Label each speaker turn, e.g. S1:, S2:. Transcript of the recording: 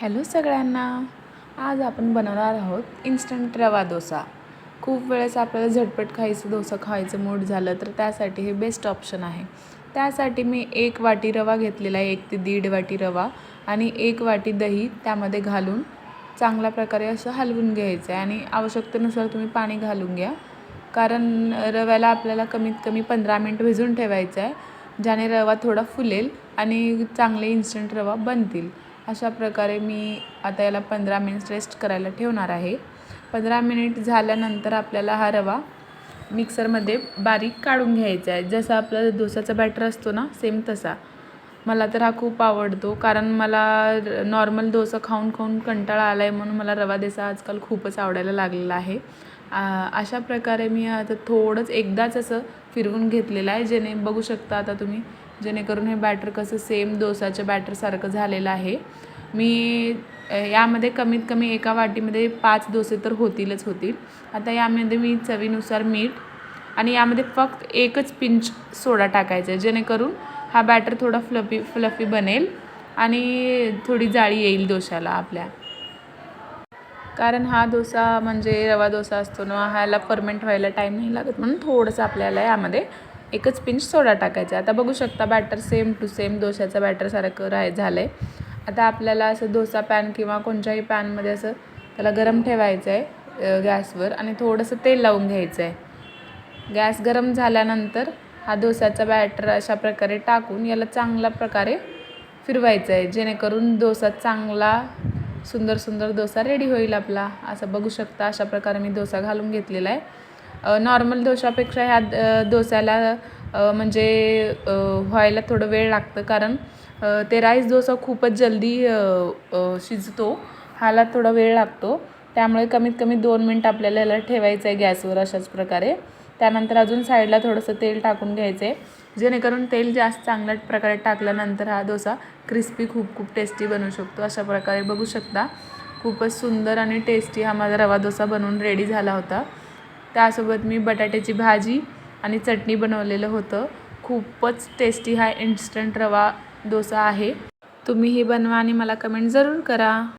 S1: Hello सगळ्यांना. आज आपण बनवणार आहोत इन्स्टंट रवा डोसा. खूप वेळेस आपल्याला झटपट खायचं डोसा खायचं मूड झालं तर त्यासाठी हे बेस्ट ऑप्शन आहे. त्यासाठी मी एक वाटी रवा घेतलेला आहे एक ते दीड वाटी रवा आणि एक वाटी दही त्यामध्ये घालून चांगल्या प्रकारे असं हलवून घ्यायचं आहे आणि आवश्यकतेनुसार तुम्ही पाणी घालून घ्या. कारण रव्याला आपल्याला कमीत कमी पंधरा मिनट भिजून ठेवायचं आहे ज्याने रवा थोडा फुलेल आणि चांगले इन्स्टंट रवा बनतील. अशा प्रकारे मी आता याला पंधरा मिनिट रेस्ट करायला ठेवणार आहे. पंधरा मिनिट झाल्यानंतर आपल्याला हा रवा मिक्सरमध्ये बारीक काढून घ्यायचा आहे. जसा आपला डोसाचा बॅटर असतो ना सेम तसा. मला तर हा खूप आवडतो कारण मला नॉर्मल डोसा खाऊन खाऊन कंटाळा आला आहे म्हणून मला रवा डोसा आजकाल खूपच आवडायला लागलेला आहे. अशा प्रकारे मी आता थोडंच एकदाच असं फिरवून घेतलेलं आहे जेणे बघू शकता आता तुम्ही. जेणेकरून हे बॅटर कसं सेम डोसाच्या बॅटरसारखं झालेलं आहे. मी यामध्ये कमीत कमी एका वाटीमध्ये पाच डोसे तर होतीलच होतील. आता यामध्ये मी चवीनुसार मीठ आणि यामध्ये फक्त एकच पिंच सोडा टाकायचा आहे जेणेकरून हा बॅटर थोडा फ्लफी फ्लफी बनेल आणि थोडी जाळी येईल डोशाला आपल्या. कारण हा डोसा म्हणजे रवा डोसा असतो ना ह्याला फर्मेंट व्हायला टाईम नाही लागत म्हणून थोडंसं आपल्याला यामध्ये एकच पिंच सोडा टाकायचा. आता बघू शकता बॅटर सेम टू सेम डोशाचं बॅटरसारखं राह झालं आहे आता आपल्याला असं डोसा पॅन किंवा कोणत्याही पॅनमध्ये असं त्याला गरम ठेवायचं आहे गॅसवर आणि थोडंसं तेल लावून घ्यायचं आहे गॅस गरम झाल्यानंतर हा डोसाचा बॅटर अशा प्रकारे टाकून याला चांगल्या प्रकारे फिरवायचं आहे जेणेकरून डोसा चांगला सुंदर सुंदर डोसा रेडी होईल आपला. असं बघू शकता अशा प्रकारे मी डोसा घालून घेतलेला आहे. नॉर्मल डोशापेक्षा ह्या डोस्याला म्हणजे व्हायला थोडं वेळ लागतं. कारण ते राईस डोसा खूपच जल्दी शिजतो. ह्याला थोडा वेळ लागतो. त्यामुळे कमीत कमी दोन मिनटं आपल्याला याला ठेवायचं आहे गॅसवर अशाच प्रकारे. त्यानंतर अजून साईडला थोडंसं तेल टाकून घ्यायचं आहे जेणेकरून तेल जास्त चांगल्या प्रकारे टाकल्यानंतर हा डोसा क्रिस्पी खूप खूप टेस्टी बनवू शकतो. अशा प्रकारे बघू शकता. खूपच सुंदर आणि टेस्टी हा माझा रवा डोसा बनवून रेडी झाला होता. त्यासोबत मी बटाट्याची भाजी आणि चटणी बनवलेलं होतं. खूपच टेस्टी हा इन्स्टंट रवा डोसा आहे. तुम्ही हे बनवा आणि मला कमेंट जरूर करा.